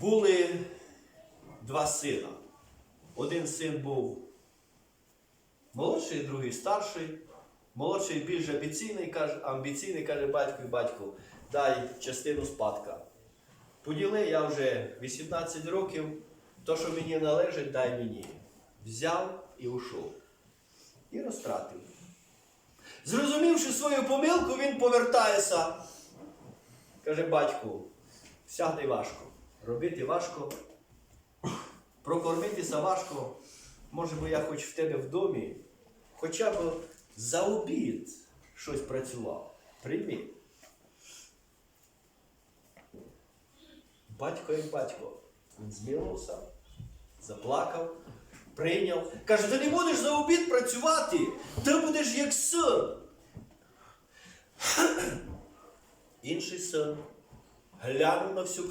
Були два сина. Один син був молодший, другий старший. Молодший більш амбіційний, каже, амбіційний каже батьку і батьку, дай частину спадка. Поділи, я вже 18 років, то, що мені належить, дай мені. Взяв і ушов. І розтратив. Зрозумівши свою помилку, він повертається. Каже батьку, сягне важко, робити важко, прокормитися важко. Може би я хоч в тебе в домі, хоча б за обід щось працював. Прийми. Батько як батько. Він змілився, заплакав, прийняв. Каже, ти не будеш за обід працювати, ти будеш як син. Інший син глянув на всю